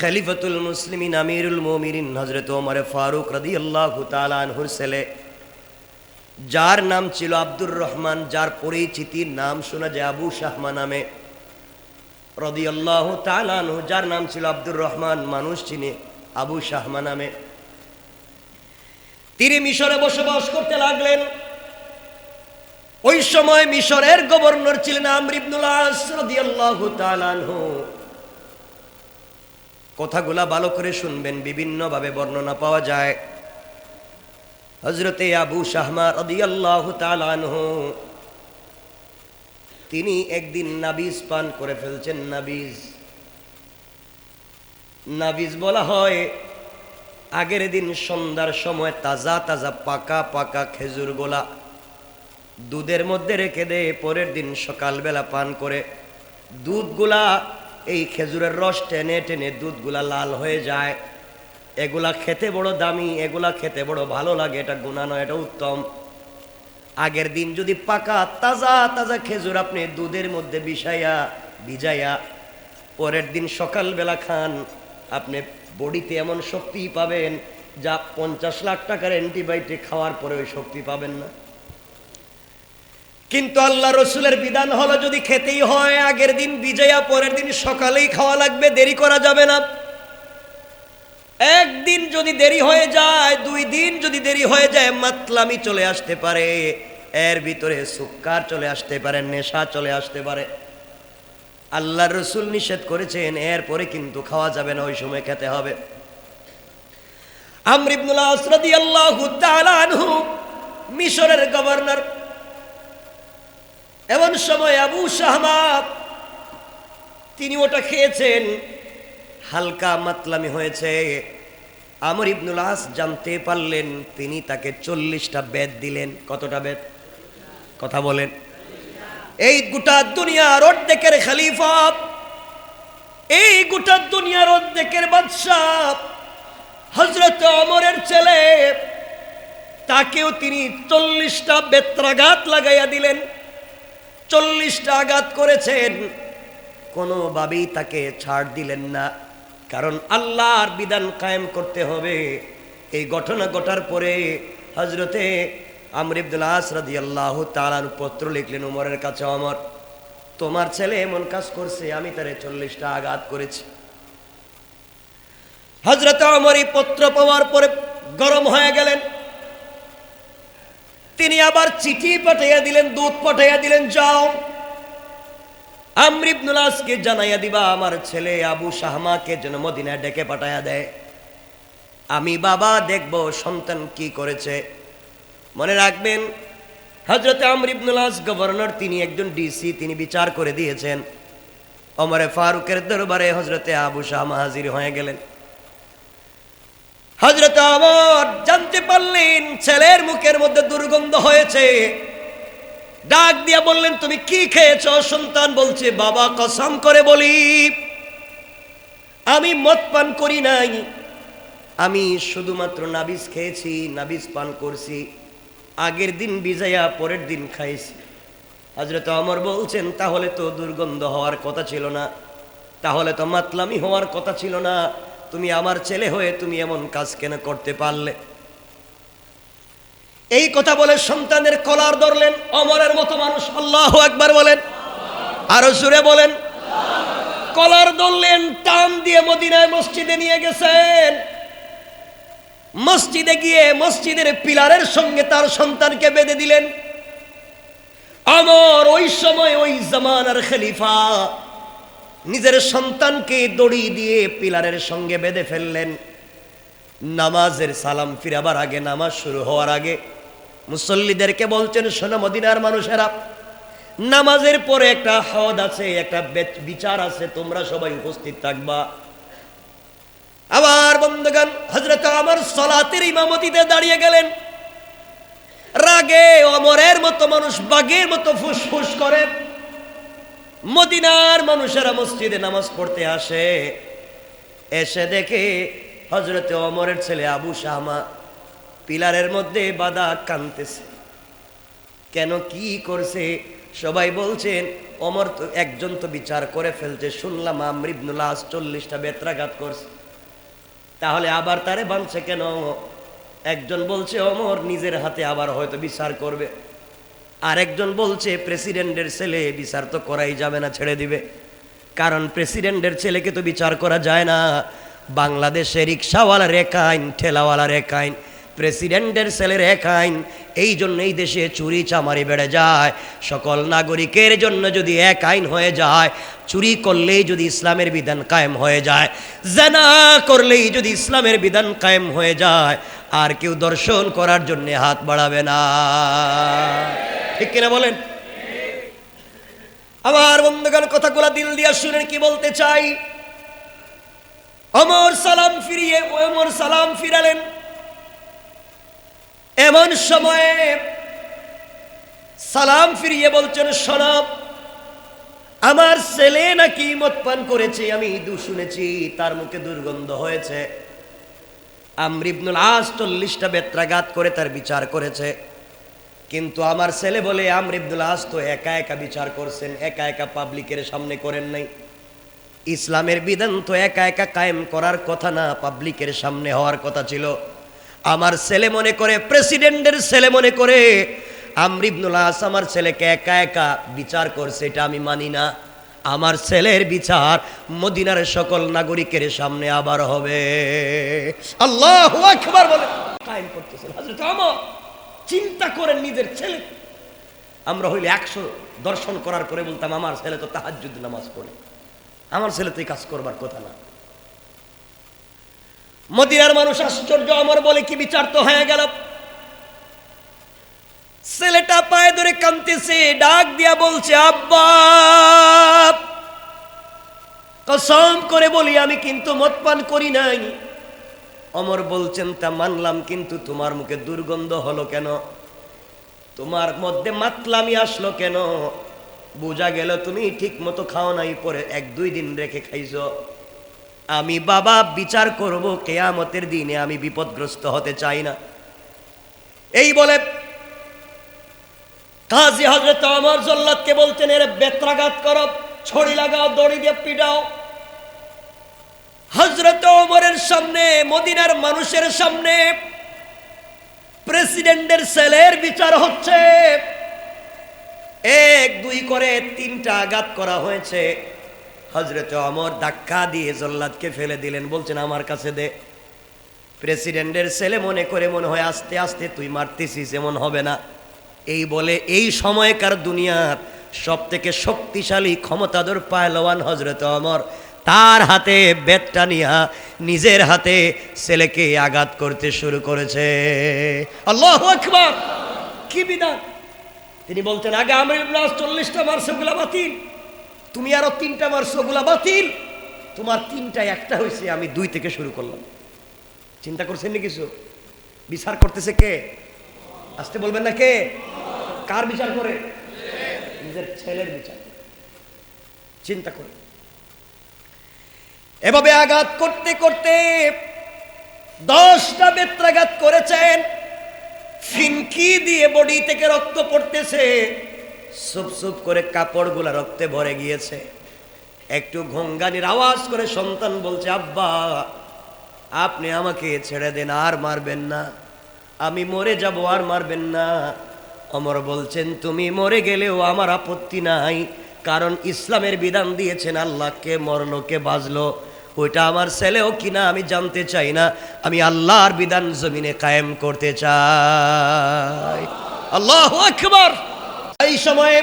খলিফতুল মুসলিমিন, আমিরুল মোমিনিন হজরত ওমর ফারুক রদি আল্লাহ তালানহুর ছেলে। যার নাম ছিল আব্দুর রহমান, যার পরিচিতির নাম শোনা যায় আবু শাহমা নামে। রদি আল্লাহ তালানহু যার নাম ছিল আব্দুর রহমান, মানুষ চিনে আবু শাহমা নামে। তিনি মিশরে বসবাস করতে লাগলেন। ওই সময় মিশরের গভর্নর ছিলেন আমর ইবনুল আস, রাদিয়াল্লাহু তাআলা আনহু। কথাগুলা ভালো করে শুনবেন, বিভিন্নভাবে বর্ণনা পাওয়া যায়। হজরতে আবু শাহমা তিনি একদিন নাবিজ পান করে ফেলছেন, নাবিজ। নাবিজ বলা হয়, আগের দিন সন্ধ্যার সময় তাজা তাজা পাকা পাকা খেজুর গোলা দুধের মধ্যে রেখে দেয় পরের দিন সকালবেলা পান করে। দুধগুলা এই খেজুরের রস টেনে টেনে দুধগুলা লাল হয়ে যায়। এগুলা খেতে বড় দামি, এগুলা খেতে বড় ভালো লাগে, এটা গুণা নয়, এটা উত্তম। আগের দিন যদি পাকা, তাজা তাজা খেজুর আপনি দুধের মধ্যে বিষাইয়া, ভিজাইয়া, পরের দিন সকালবেলা খান, আপনি বডিতে এমন শক্তি পাবেন যা পঞ্চাশ লাখ টাকার অ্যান্টিবায়োটিক খাওয়ার পরে ওই শক্তি পাবেন না। কিন্তু আল্লাহ রসুলের বিধান হলো, যদি খেতেই হয়, আগের দিন বিজয়া, পরের দিন সকালেই খাওয়া লাগবে, দেরি করা যাবে না। একদিন যদি দেরি হয়ে যায়, দুই দিন যদি দেরি হয়ে যায়, মাতলামি চলে আসতে পারে। এর ভিতরে সুক্কার চলে আসতে পারে, নেশা চলে আসতে পারে। আল্লাহ রসুল নিষেধ করেছেন, এরপরে কিন্তু খাওয়া যাবে না, ওই সময় খেতে হবে। আমর ইবনুল আসরাদি আল্লাহ মিশরের গভর্নর এমন সময় আবু শাহমাদ তিনি ওটা খেয়েছেন। হালকা মাতলামি হয়েছে। আমর ইবনুল আস জানতে পারলেন, তিনি তাকে চল্লিশটা বেদ দিলেন। কতটা বেদ? কথা বলেন। এই গোটা দুনিয়ার অর্ধেকের খালিফা, এই গোটা দুনিয়ার অর্ধেকের বাদশাহ হজরত অমরের ছেলে, তাকেও তিনি চল্লিশটা বেত্রাঘাত লাগাইয়া দিলেন। চল্লিশটা আঘাত করেছেন। কোনোভাবেই তাকে ছাড় দিলেন না। কারণ আল্লাহর বিধান কায়েম করতে হবে। এই ঘটনা ঘটার পরে হজরতে আমর ইবদুল আসরাদি আল্লাহ তালার পত্র লিখলেন, উমরের কাছে অমর, তোমার ছেলে এমন কাজ করছে, আমি তারে চল্লিশটা আঘাত করেছি। হজরত অমর এই পত্র পাওয়ার পরে গরম হয়ে গেলেন। তিনি আবার চিঠি পাঠাইয়া দিলেন দুধ পাঠাইয়া দিলেন, যাও। আমরিবনুলাসকে জানাইয়া দিবা, আমার ছেলে আবু শাহমাকে যেন মদিনায় ডেকে পাঠাইয়া দেয়। আমি বাবা দেখব, সন্তান কি করেছে। মনে রাখবেন হজরত আমরিবনুলাস গভর্নর, তিনি একজন ডিসি, তিনি বিচার করে দিয়েছেন। অমরে ফারুকের দরবারে হজরতে আবু শাহমা হাজির হয়ে গেলেন। হজরত আমর জানতে পারলেন ছেলের মুখের মধ্যে দুর্গন্ধ হয়েছে। ডাক দিয়া বললেন, তুমি কি খেয়েছ? সন্তান বলছে, বাবা, কসম করে বলি, আমি মদ পান করি নাই। আমি শুধুমাত্র নাবিজ খেয়েছি, নাবিজ পান করছি। আগের দিন বিজায়া পরের দিন খাইছি। হজরত অমর বলছেন, তাহলে তো দুর্গন্ধ হওয়ার কথা ছিল না। তাহলে তো মাতলামি হওয়ার কথা ছিল না। তুমি আমার ছেলে হয়ে তুমি এমন কাজ কেন করতে পারলে? এই কথা বলে সন্তানের কলার ধরলেন, অমরের মতো মানুষ। আল্লাহ একবার বলেন। আরও জুড়ে বলেন। কলার ধরলেন, টান দিয়ে মদিনায় মসজিদে নিয়ে গেছেন। মসজিদে গিয়ে মসজিদের পিলারের সঙ্গে তার সন্তানকে বেঁধে দিলেন। আমর ওই সময় ওই জামানার খলিফা নিজের সন্তানকে দড়ি দিয়ে পিলারের সঙ্গে বেঁধে ফেললেন। নামাজের সালাম ফিরাবার আগে, নামাজ শুরু হওয়ার আগে মুসল্লিদেরকে বলছেন সোনা মদিনার মানুষেরা, নামাজের পরে একটা হদ আছে, একটা বিচার আছে, তোমরা সবাই উপস্থিত থাকবা। আবার বন্ধুগান হজরত আমার সলাতের ইমামতিতে দাঁড়িয়ে গেলেন। রাগে অমরের মতো মানুষ, বাঘের মতো ফুসফুস করে। মদিনার মানুষেরা মসজিদে নামাজ পড়তে আসে। এসে দেখে হজরতে অমরের ছেলে আবু শাহমা পিলারের মধ্যে বাদা কানতেছে। কেন কি করছে? সবাই বলছেন অমর তো একজন তো বিচার করে ফেলছে। শুনলাম আমরিবনুল চল্লিশটা বেত্রাঘাত করছে। তাহলে আবার তারে বাঁধছে কেন? একজন বলছে অমর নিজের হাতে আবার হয়তো বিচার করবে। আর একজন বলছে, প্রেসিডেন্টের ছেলে, বিচার তো করাই যাবে না, ছেড়ে দিবে। কারণ প্রেসিডেন্টের ছেলেকে তো বিচার করা যায় না। বাংলাদেশে রিক্সাওয়ালার এক আইন, ঠেলাওয়ালার এক আইন, প্রেসিডেন্টের ছেলের এক আইন, এই জন্য এই দেশে চুরি চামারি বেড়ে যায়। সকল নাগরিকের জন্য যদি এক আইন হয়ে যায়, চুরি করলেই যদি ইসলামের বিধান কায়েম হয়ে যায়, জানা করলেই যদি ইসলামের বিধান কায়েম হয়ে যায় আর কেউ দর্শন করার জন্য হাত বাড়াবে না। ঠিক কিনা বলেন? আমার বন্ধুগণ, কথাগুলো দিল দিয়া শুনেন, কি বলতে চাই? অমর সালাম ফিরিয়ে, অমর সালাম ফিরালেন। এমন সময়ে সালাম ফিরিয়ে বলছেন সনব আমার ছেলে নাকি মদ পান করেছে, আমি দু শুনেছি, তার মুখে দুর্গন্ধ হয়েছে। আমরিবনুল আস চল্লিশটা বেত্রাঘাত করে তার বিচার করেছে। কিন্তু আমার ছেলে বলে আমরিবনুল আস তো একা একা বিচার করছেন, একা একা পাবলিকের সামনে করেন নাই। ইসলামের বিধান তো একা একা কায়েম করার কথা না, পাবলিকের সামনে হওয়ার কথা ছিল। আমার ছেলে মনে করে, প্রেসিডেন্টের ছেলে মনে করে আমরিবনুল আস আমার ছেলেকে একা একা বিচার করছে, এটা আমি মানি না। আমার ছেলের বিচার মদিনার সকল নাগরিকের সামনে আবার হবে। আল্লাহ বলে চিন্তা করেন নিজের ছেলে। আমরা হইলে একশো দর্শন করার পরে বলতাম, আমার ছেলে তো তাহাজ্জুদ নামাজ পড়ে। আমার ছেলে তো কাজ করবার কথা না। মদিনার মানুষ আশ্চর্য আমার বলে, কি বিচার তো হয়ে গেল? ছেলেটা পায়ে ধরে কাঁদতেছে, ডাক দিয়া বলছে, আব্বা! কসম করে বলি, আমি কিন্তু মদ পান করি নাই। অমর বলছেন, তা মানলাম, কিন্তু তোমার মুখে দুর্গন্ধ হলো কেন? তোমার মধ্যে মাতলামি আসলো কেন? বোঝা গেল তুমি ঠিক মতো খাও নাই, পরে এক দুই দিন রেখে খাইছো। আমি বাবা, বিচার করব, কেয়ামতের দিনে আমি বিপদগ্রস্ত হতে চাই না। এই বলে কাজী হজরত আমার জল্লাদকে বলতেন, এর বেত্রাঘাত করো, ছড়ি লাগাও, দড়ি দিয়ে পিটাও। হজরত ওমরের সামনে, মদিনার মানুষের সামনে প্রেসিডেন্টের সেলের বিচার হচ্ছে। এক, দুই করে তিনটা আঘাত করা হয়েছে। হজরত অমর ধাক্কা দিয়ে জল্লাদকে ফেলে দিলেন, বলছেন, আমার কাছে দে। প্রেসিডেন্টের ছেলে মনে করে মনে হয়, আস্তে আস্তে তুই মারতেছিস, এমন হবে না। এই বলে, এই সময়কার দুনিয়ার সব থেকে শক্তিশালী ক্ষমতাধর পায়লওয়ান হজরত অমর তার হাতে বেতটা নিয়া নিজের হাতে ছেলেকে আঘাত করতে শুরু করেছে। আল্লাহ আকবার! কি বিধান? তিনি বলতেন, আগে আমি চল্লিশটা মারছে, ওগুলা বাতিল। তুমি আরও তিনটা মারছো, ওগুলা বাতিল। তোমার তিনটা, একটা হয়েছে আমি দুই থেকে শুরু করলাম। চিন্তা করছেন না কিছু? বিচার করতেছে কে? আসতে বলবেন না কে? কার বিচার করে? নিজের ছেলের বিচার চিন্তা করে। এভাবে আঘাত করতে করতে দশটা বেত্রাঘাত করেছেন। ফিনকি দিয়ে বডি থেকে রক্ত পড়তেছে। সুপ সুপ করে কাপড়গুলা রক্তে ভরে গিয়েছে। একটু ঘঙ্গানির আওয়াজ করে সন্তান বলছে, আব্বা, আপনি আমাকে ছেড়ে দেন, আর মারবেন না। আমি মরে যাব আর মারবেন না। অমর বলছেন, তুমি মরে গেলেও আমার আপত্তি নাই। কারণ ইসলামের বিধান দিয়েছেন আল্লাহকে মরলো, কে বাজলো ওইটা আমার ছেলেও কিনা আমি জানতে চাই না। আমি আল্লাহর বিধান জমিনে কায়েম করতে চাই। আল্লাহ আকবার! এই সময়ে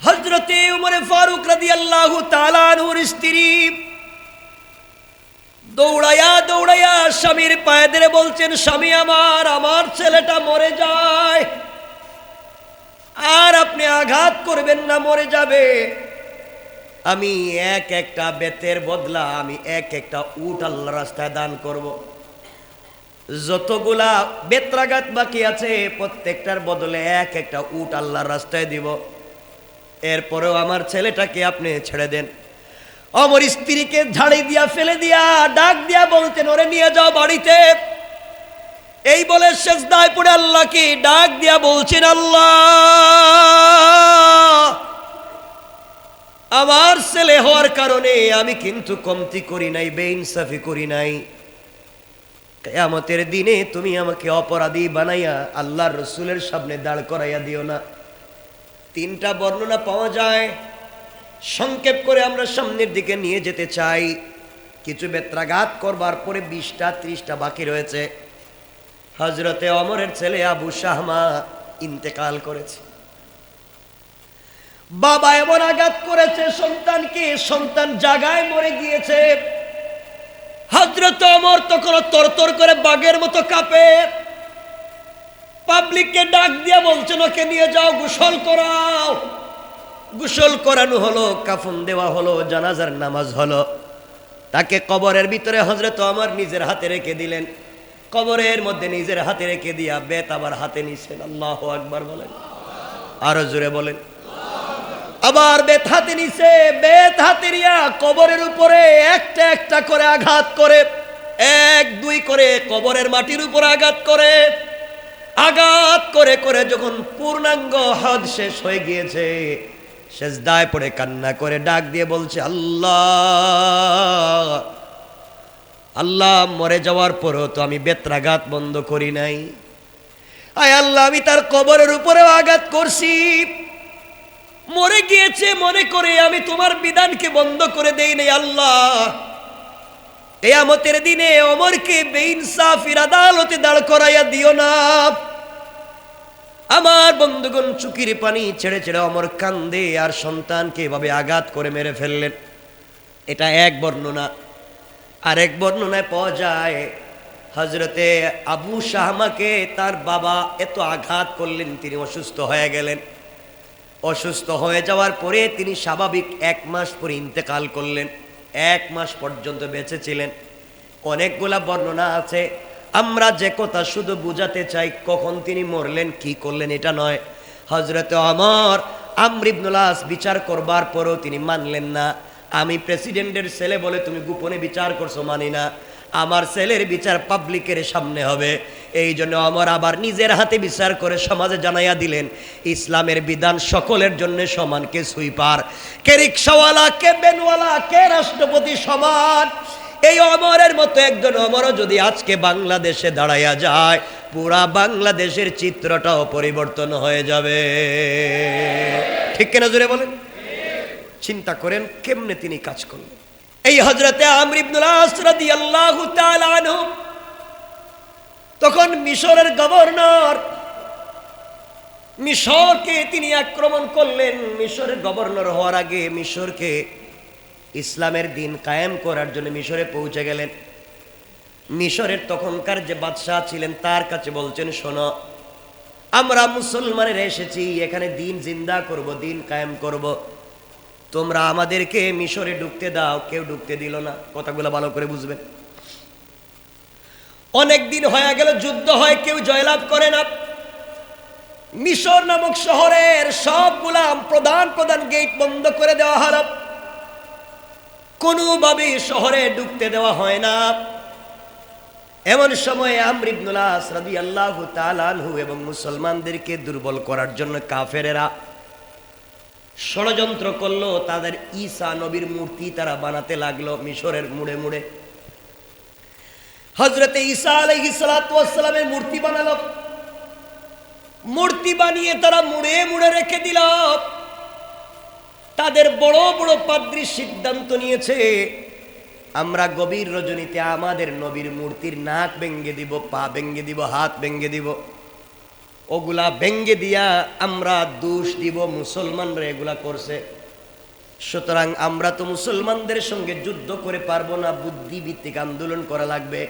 হজরতে উমরে ফারুক রাদি আল্লাহ তালানুর স্ত্রী দৌড়াইয়া দৌড়াইয়া স্বামীর পায়ে ধরে বলছেন, স্বামী আমার আমার ছেলেটা মরে যায়। আর আপনি আঘাত করবেন না, মরে যাবে। আমি এক একটা বেতের বদলা, আমি এক একটা উট আল্লাহ রাস্তায় দান করব। যতগুলা বেত্রাঘাত বাকি আছে, প্রত্যেকটার বদলে এক একটা উট আল্লাহর রাস্তায় দিব। এরপরেও আমার ছেলেটাকে আপনি ছেড়ে দেন। অমর স্ত্রীকে ঝাড়ি দিয়া, ফেলে দিয়া, ডাক দিয়া বলতেন, ওরে নিয়ে যাও বাড়িতে। এই বলে শেষদায় পড়ে আল্লাহকে ডাক দিয়া বলছেন, আল্লাহ, আমার ছেলে হওয়ার কারণে আমি কিন্তু কমতি করি নাই, বেইনসাফি করি নাই। কেয়ামতের দিনে তুমি আমাকে অপরাধী বানাইয়া আল্লাহর রসুলের সামনে দাঁড় করাইয়া দিও না। তিনটা বর্ণনা পাওয়া যায়। সংক্ষেপ করে আমরা সামনের দিকে নিয়ে যেতে চাই। কিছু বেত্রাঘাত করবার পরে বিশটা, ত্রিশটা বাকি রয়েছে। হজরতে অমরের ছেলে আবু শাহমা ইন্তেকাল করেছে। বাবা এমন আঘাত করেছে, সন্তানকে সন্তান জাগায় মরে গিয়েছে। হজরত অমর তখন তরতর করে বাঘের মতো কাঁপে। পাবলিককে ডাক দিয়ে বলছেন, ওকে নিয়ে যাও, গোসল করাও। গোসল করানো হলো, কাফন দেওয়া হলো, জানাজার নামাজ হলো। তাকে কবরের ভিতরে হজরত আমার নিজের হাতে রেখে দিলেন। কবরের মধ্যে নিজের হাতে রেখে দিয়া বেত আবার হাতে নিছেন। আল্লাহ আকবার বলেন। আরও জোরে বলেন। আবার বেত হাতে নিছে, বেত হাতে নিয়া কবরের উপরে একটা একটা করে আঘাত করে, এক দুই করে কবরের মাটির উপর আঘাত করে। আঘাত করে করে যখন পূর্ণাঙ্গ হদ শেষ হয়ে গিয়েছে শেষ দায় পড়ে কান্না করে ডাক দিয়ে বলছে, আল্লাহ আল্লাহ মরে যাওয়ার পরও তো আমি বেত্রাঘাত বন্ধ করি নাই। আয় আল্লাহ, আমি তার কবরের উপরেও আঘাত করছি। মরে গিয়েছে মনে করে আমি তোমার বিধানকে বন্ধ করে দেই নাই, আল্লাহ। কেয়ামতের দিনে অমরকে বেইনসাফির আদালতে দাঁড় করাইয়া দিও না। আমার বন্ধুগণ চুকির পানি ছেড়ে ছেড়ে অমর কান্দে আর সন্তানকে এভাবে আঘাত করে মেরে ফেললেন। এটা এক বর্ণনা। আর এক বর্ণনায় পাওয়া যায় হজরতে আবু শাহমাকে তার বাবা এত আঘাত করলেন, তিনি অসুস্থ হয়ে গেলেন। অসুস্থ হয়ে যাওয়ার পরে তিনি স্বাভাবিক এক মাস পরে ইন্তেকাল করলেন। এক মাস পর্যন্ত বেঁচে ছিলেন। অনেকগুলা বর্ণনা আছে। আমরা যে কথা শুধু বুঝাতে চাই, কখন তিনি মরলেন, কি করলেন, এটা নয়। হজরত অমর আমরিবনুলাস বিচার করবার পরও তিনি মানলেন না। আমি প্রেসিডেন্টের ছেলে বলে তুমি গোপনে বিচার করছ, মানি না। আমার ছেলের বিচার পাবলিকের সামনে হবে। এই জন্য আমার আবার নিজের হাতে বিচার করে সমাজে জানাইয়া দিলেন, ইসলামের বিধান সকলের জন্য সমান, কে সুইপার, কে রিক্সাওয়ালা, কে বেনওয়ালা, কে রাষ্ট্রপতি সমান। এই অমরের মতো একজন অমরও যদি আজকে বাংলাদেশে দাঁড়াইয়া যায়, পুরা বাংলাদেশের চিত্রটাও পরিবর্তন হয়ে যাবে। ঠিক কেনা জুড়ে বলেন? চিন্তা করেন কেমনে তিনি কাজ করলেন। এই হজরতে তখন মিশরের গভর্নর, মিশরকে তিনি আক্রমণ করলেন। মিশরের গভর্নর হওয়ার আগে মিশরকে ইসলামের দিন কায়েম করার জন্য মিশরে পৌঁছে গেলেন। মিশরের তখনকার যে বাদশাহ ছিলেন, তার কাছে বলছেন, শোনো, আমরা মুসলমানের এসেছি, এখানে দিন জিন্দা করব, দিন কায়েম করব। তোমরা আমাদেরকে মিশরে ঢুকতে দাও, কেউ ঢুকতে দিল না। কথাগুলো ভালো করে বুঝবেন। অনেক দিন হয়ে গেল, যুদ্ধ হয়, কেউ জয়লাভ করে না। মিশর নামক শহরের সবগুলা প্রধান প্রধান গেট বন্ধ করে দেওয়া হলো। কোনোভাবে শহরে ঢুকতে দেওয়া হয় না। এমন সময়ে আমরিবনুল্লাহ আল্লাহ এবং মুসলমানদেরকে দুর্বল করার জন্য কাফেরেরা ষড়যন্ত্র করল, তাদের ঈসা নবীর মূর্তি তারা বানাতে লাগল মিশরের মুড়ে মুড়ে। হজরতে ঈসা আলহি সালাতামের মূর্তি বানালো। মূর্তি বানিয়ে তারা মুড়ে মুড়ে রেখে দিল। তাদের বড় বড় পাদ্রী সিদ্ধান্ত নিয়েছে, আমরা গভীর রজনীতে আমাদের নবীর মূর্তির নাক ভেঙ্গে দিব, পা ভেঙ্গে দিব, হাত ভেঙ্গে দিব। ওগুলা ভেঙ্গে দিয়া আমরা দোষ দিব, মুসলমানরা এগুলা করছে। সুতরাং আমরা তো মুসলমানদের সঙ্গে যুদ্ধ করে পারব না বুদ্ধিভিত্তিক আন্দোলন করা লাগবে।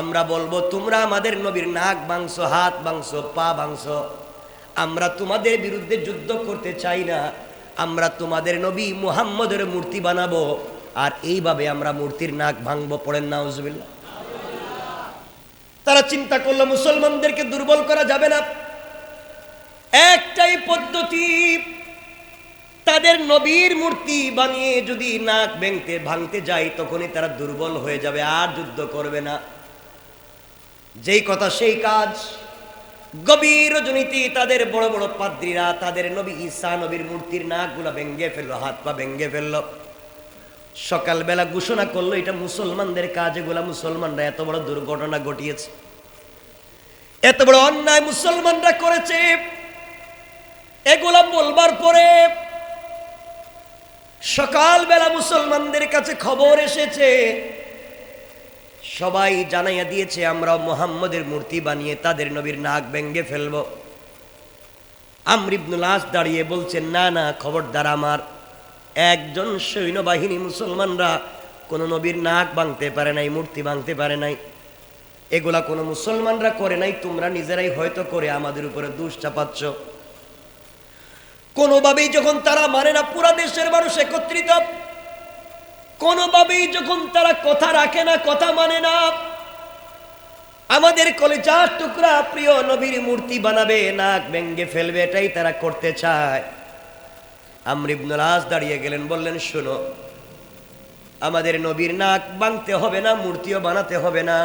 আমরা বলব, তোমরা আমাদের নবীর নাক বাংশ হাত বাংশ পা বাংশ আমরা তোমাদের বিরুদ্ধে যুদ্ধ করতে চাই না আমরা তোমাদের নবী মুহাম্মদের মূর্তি বানাবো। আর এইভাবে আমরা মূর্তির নাক ভাঙবো, পড়েন না উজবিল্লা তারা চিন্তা করল, মুসলমানদেরকে দুর্বল করা যাবে না। একটাই পদ্ধতি, তাদের নবীর মূর্তি বানিয়ে যদি নাক ভেঙতে ভাঙতে যায়, তখনই তারা দুর্বল হয়ে যাবে, আর যুদ্ধ করবে না। যেই কথা, সেই কাজ। গভীর রজনীতি তাদের বড় বড় পাদ্রীরা, তাদের নবী ঈসা নবীর মূর্তির নাকগুলা ভেঙ্গে ফেলল, হাত পা ভেঙ্গে ফেলল। সকালবেলা ঘোষণা করল, এটা মুসলমানদের কাজ, এগুলা মুসলমানরা, এত বড় দুর্ঘটনা ঘটিয়েছে। এত বড় অন্যায় মুসলমানরা করেছে। এগুলা বলবার পরে সকালবেলা মুসলমানদের কাছে খবর এসেছে সবাই জানাইয়া দিয়েছে, আমরা মোহাম্মদের মূর্তি বানিয়ে তাদের নবীর নাক ভেঙ্গে ফেলব। আমরিবনুল আস দাঁড়িয়ে বলছেন, না না, খবরদার আমার। একজন সৈন্যবাহিনী মুসলমানরা কোনো নবীর নাক ভাঙতে পারে নাই, মূর্তি ভাঙতে পারে নাই। এগুলা কোনো মুসলমানরা করে নাই, তোমরা নিজেরাই হয়তো করে আমাদের উপরে দুষ চাপাচ্ছ। কোনোভাবেই যখন তারা মানে না, পুরা দেশের মানুষ একত্রিত কোনোভাবেই যখন তারা কথা রাখে না, কথা মানে না, আমাদের কলেজার টুকরা প্রিয় নবীর মূর্তি বানাবে, নাক ভেঙ্গে ফেলবে, এটাই তারা করতে চায়। আমরিবনুল আস দাঁড়িয়ে গেলেন, বললেন, শোনো, আমাদের নবীর নাক বাংতে হবে না, মূর্তিও বানাতে হবে না।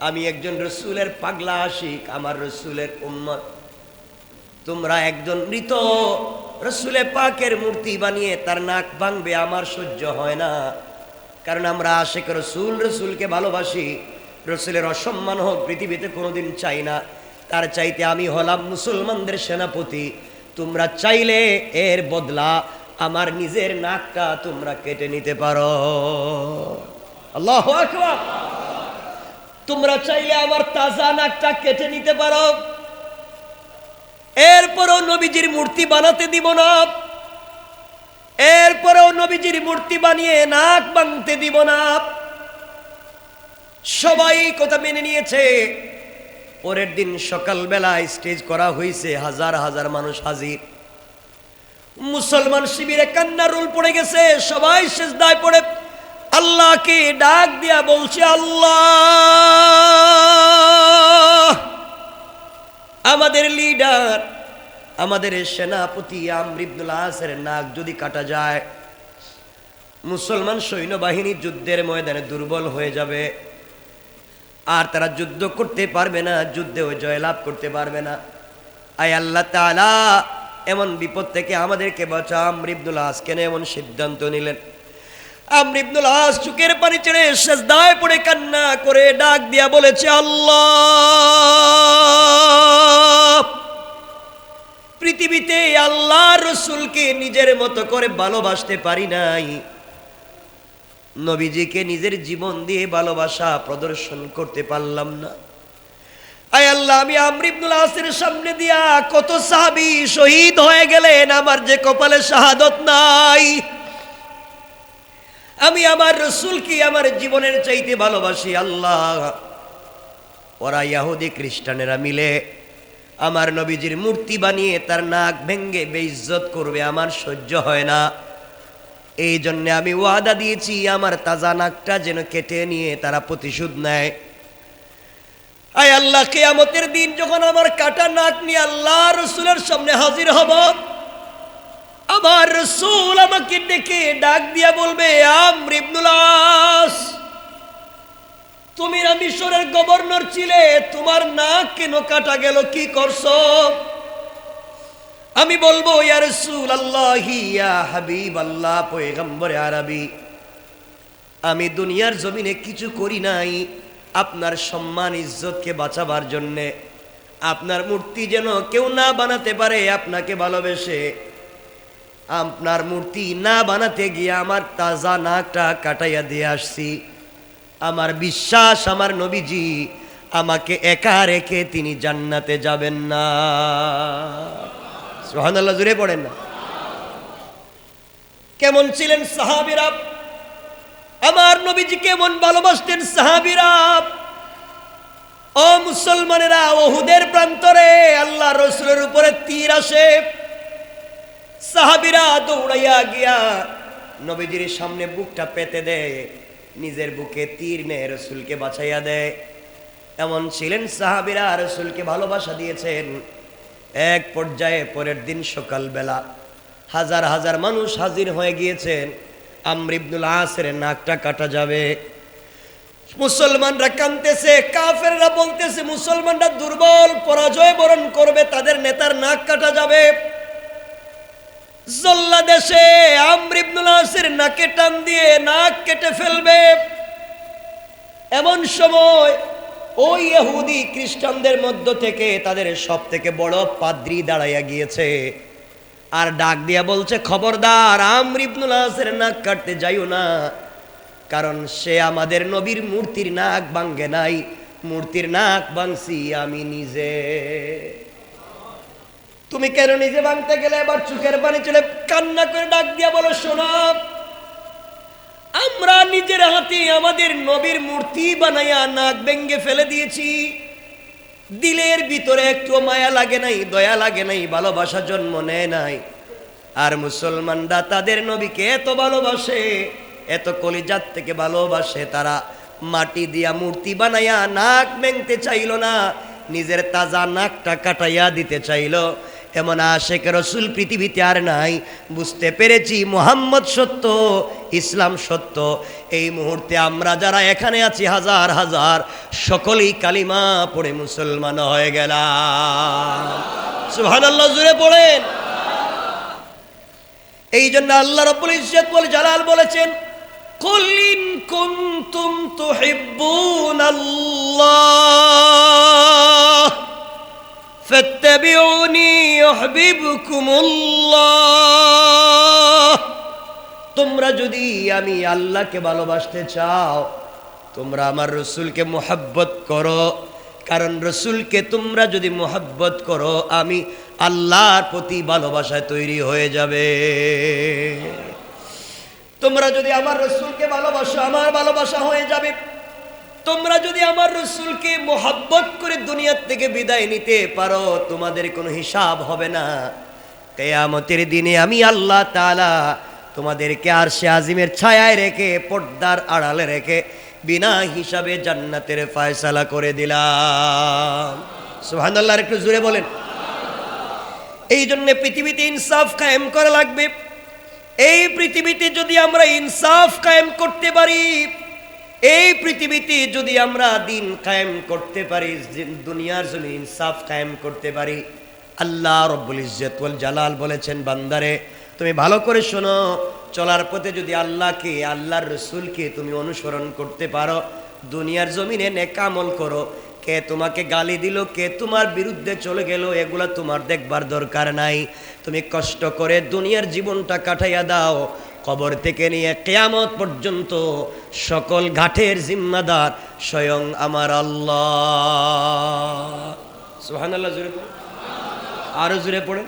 আমি একজন রসুলের পাগলা আশিক, আমার রসুলের উম্মত। তোমরা একজন মৃত রসুলে পাকের মূর্তি বানিয়ে তার নাক ভাঙবে, আমার সহ্য হয় না। কারণ আমরা আশেক রসুল, রসুলকে ভালোবাসি। রসুলের অসম্মান হোক, পৃথিবীতে কোনোদিন চাই না। তার চাইতে আমি হলাম মুসলমানদের সেনাপতি। তোমরা চাইলে এর বদলা আমার নিজের নাকটা তোমরা কেটে নিতে পারো। আল্লাহ তোমরা চাইলে আমার তাজা নাকটা কেটে নিতে পারো। এরপরও নবীজির মূর্তি বানাতে দিব না। এরপরেও নবীজির মূর্তি বানিয়ে নাক বানতে দিব না। সবাই কথা মেনে নিয়েছে। পরের দিন সকালবেলা স্টেজ করা হয়েছে হাজার হাজার মানুষ হাজির। মুসলমান শিবিরে কান্নার রোল পড়ে গেছে, সবাই শেষ দায় পড়ে। আল্লাহকে ডাক দিয়া বলছে, আল্লাহ! আমাদের লিডার আমাদের সেনাপতি আমরিবদুল আসের নাক যদি কাটা যায়, মুসলমান সৈন্যবাহিনী যুদ্ধের ময়দানে দুর্বল হয়ে যাবে। আর তারা যুদ্ধ করতে পারবে না, যুদ্ধেও জয়লাভ করতে পারবে না। আয় আল্লাহ তালা এমন বিপদ থেকে আমাদেরকে বাঁচা। আমরিবদুল আস কেন এমন সিদ্ধান্ত নিলেন? আমরিবদুল আস চুকের পানি ছেড়ে শেষ দায় পড়ে কান্না করে ডাক দিয়া বলেছে, আল্লাহ! পৃথিবীতে আল্লাহ রসুলকে নিজের মতো করে ভালোবাসতে পারি নাই। নবীজিকে নিজের জীবন দিয়ে ভালোবাসা প্রদর্শন করতে পারলাম না। আয় আল্লাহ, আমি আমরিবনুল আসের সামনে দিয়া কত সাহাবি শহীদ হয়ে গেলেন, আমার যে কপালে শাহাদত নাই। আমি আমার রসুলকে আমার জীবনের চাইতে ভালোবাসি, আল্লাহ। ওরা ইয়াহুদি খ্রিস্টানেরা মিলে আমার নবীজির মূর্তি বানিয়ে তার নাক ভেঙ্গে বেইজ্জত করবে, আমার সহ্য হয় না। এই জন্যে আমি ওয়াদা দিয়েছি, আমার তাজা নাকটা যেন কেটে নিয়ে তারা প্রতিশোধ নেয়। আয় আল্লাহ, কেয়ামতের দিন যখন আমার কাটা নাক নিয়ে আল্লাহ রসুলের সামনে হাজির হব আমার রসুল আমাকে ডেকে ডাক দিয়া বলবে আমরিবনুলাস তুমি না মিশরের গভর্নর ছিলে, তোমার নাক কেন কাটা গেল, কি করছ? আমি বলব, ইয়া রসুল আল্লাহ হাবিব আল্লাহ পয়গম্বরে আরবি, আমি দুনিয়ার জমিনে কিছু করি নাই। আপনার সম্মান, ইজ্জতকে বাঁচাবার জন্যে, আপনার মূর্তি যেন কেউ না বানাতে পারে, আপনাকে ভালোবেসে আপনার মূর্তি না বানাতে গিয়ে আমার তাজা নাকটা কাটাইয়া দিয়ে আসছি। আমার বিশ্বাস, আমার নবীজি, আমাকে একা রেখে তিনি জান্নাতে যাবেন না। সোহানাল্লাহ জুড়ে পড়েন না। কেমন ছিলেন সাহাবিরা? আমার নবীজি কেমন ভালোবাসতেন সাহাবিরা? ও মুসলমানেরা, ওহুদের প্রান্তরে আল্লাহ রসুলের উপরে তীর আসে। সাহাবিরা দৌড়াইয়া গিয়া নবীজির সামনে বুকটা পেতে দেয়, নিজের বুকে তীর নেয় রসুলকে বাছাইয়া দেয়। এমন ছিলেন সাহাবিরা, রসুলকে ভালোবাসা দিয়েছেন। এক পর্যায়ে পরের দিন সকালবেলা হাজার হাজার মানুষ হাজির হয়ে গিয়েছেন। আমরিবনুল আসের নাকটা কাটা যাবে। মুসলমানরা কানতেছে কাফেররা বলতেছে, মুসলমানরা দুর্বল, পরাজয় বরণ করবে, তাদের নেতার নাক কাটা যাবে। জল্লা দেশে আমরিবনুল আসির নাকে টান দিয়ে নাক কেটে ফেলবে। এমন সময় ওই ইহুদি খ্রিস্টানদের মধ্য থেকে তাদের সব থেকে বড় পাদ্রি দাঁড়াইয়া গিয়েছে। আর ডাক দিয়া বলছে, খবরদার আমরিবনুল আসির নাক কাটতে যাইও না, কারণ সে আমাদের নবীর মূর্তির নাক ভাঙ্গে নাই। মূর্তির নাক ভাঙছি আমি নিজে। তুমি কেন নিজে ভাঙতে গেলে এবার চোখের পানি চলে কান্না করে ডাক দিয়া বলো, শোনো। আমরা নিজের হাতে আমাদের নবীর মূর্তি বানাইয়া নাক ভেঙ্গে ফেলে দিয়েছি। দিলের ভিতরে একটু মায়া লাগে নাই, দয়া লাগে নাই, ভালোবাসা জন্ম নেয় নাই। আর মুসলমানরা তাদের নবীকে এত ভালোবাসে, এত কলিজাত থেকে ভালোবাসে, তারা মাটি দিয়া মূর্তি বানাইয়া নাক ভেঙতে চাইল না, নিজের তাজা নাকটা কাটাইয়া দিতে চাইল। এমন আশেক রসুল পৃথিবীতে আর নাই। বুঝতে পেরেছি মোহাম্মদ সত্য, ইসলাম সত্য। এই মুহূর্তে আমরা যারা এখানে আছি হাজার হাজার, সকলেই কালিমা পড়ে মুসলমান হয়ে গেলাম। জুড়ে পড়েন এই জন্য আল্লাহ রব্বুল ইজ্জত বলে জালাল বলেছেন, কুল ইন কুনতুম তুহিব্বুনাল্লাহ। ফাত্তাবিউনি ইউহিব্বুকুমুল্লাহ তোমরা যদি আমি আল্লাহকে ভালোবাসতে চাও, তোমরা আমার রসুলকে মোহাব্বত করো। কারণ রসুলকে তোমরা যদি মোহাব্বত করো, আমি আল্লাহর প্রতি ভালোবাসায় তৈরি হয়ে যাবে। তোমরা যদি আমার রসুলকে ভালোবাসো, আমার ভালোবাসা হয়ে যাবে। তোমরা যদি আমার রসুলকে মোহাব্বত করে দুনিয়ার থেকে বিদায় নিতে পারো, তোমাদের কোনো হিসাব হবে না। কেয়ামতের দিনে আমি আল্লাহ তাআলা তোমাদেরকে আর সে আজিমের ছায়ায় রেখে, পর্দার আড়ালে রেখে বিনা হিসাবে জান্নাতের ফায়সালা করে দিলাম। সুবহানাল্লাহ একটু জুড়ে বলেন। এই জন্যে পৃথিবীতে ইনসাফ কায়েম করা লাগবে। এই পৃথিবীতে যদি আমরা ইনসাফ কায়েম করতে পারি এই পৃথিবীতে যদি আমরা দিন কায়েম করতে পারি দুনিয়ার জন্য ইনসাফ কায়েম করতে পারি, আল্লাহ রব্বুল ইজ্জত ওয়াল জালাল বলেছেন, বান্দারে, তুমি ভালো করে শোনো, চলার পথে যদি আল্লাহকে, আল্লাহর রসুলকে তুমি অনুসরণ করতে পারো, দুনিয়ার জমিনে নেকামল করো, কে তোমাকে গালি দিল, কে তোমার বিরুদ্ধে চলে গেল, এগুলা তোমার দেখবার দরকার নাই। তুমি কষ্ট করে দুনিয়ার জীবনটা কাটাইয়া দাও কবর থেকে নিয়ে কেয়ামত পর্যন্ত সকল ঘাটের জিম্মাদার স্বয়ং আমার আল্লাহ। সুবহানাল্লাহ জুড়ে পড়ে আরও জুড়ে পড়ে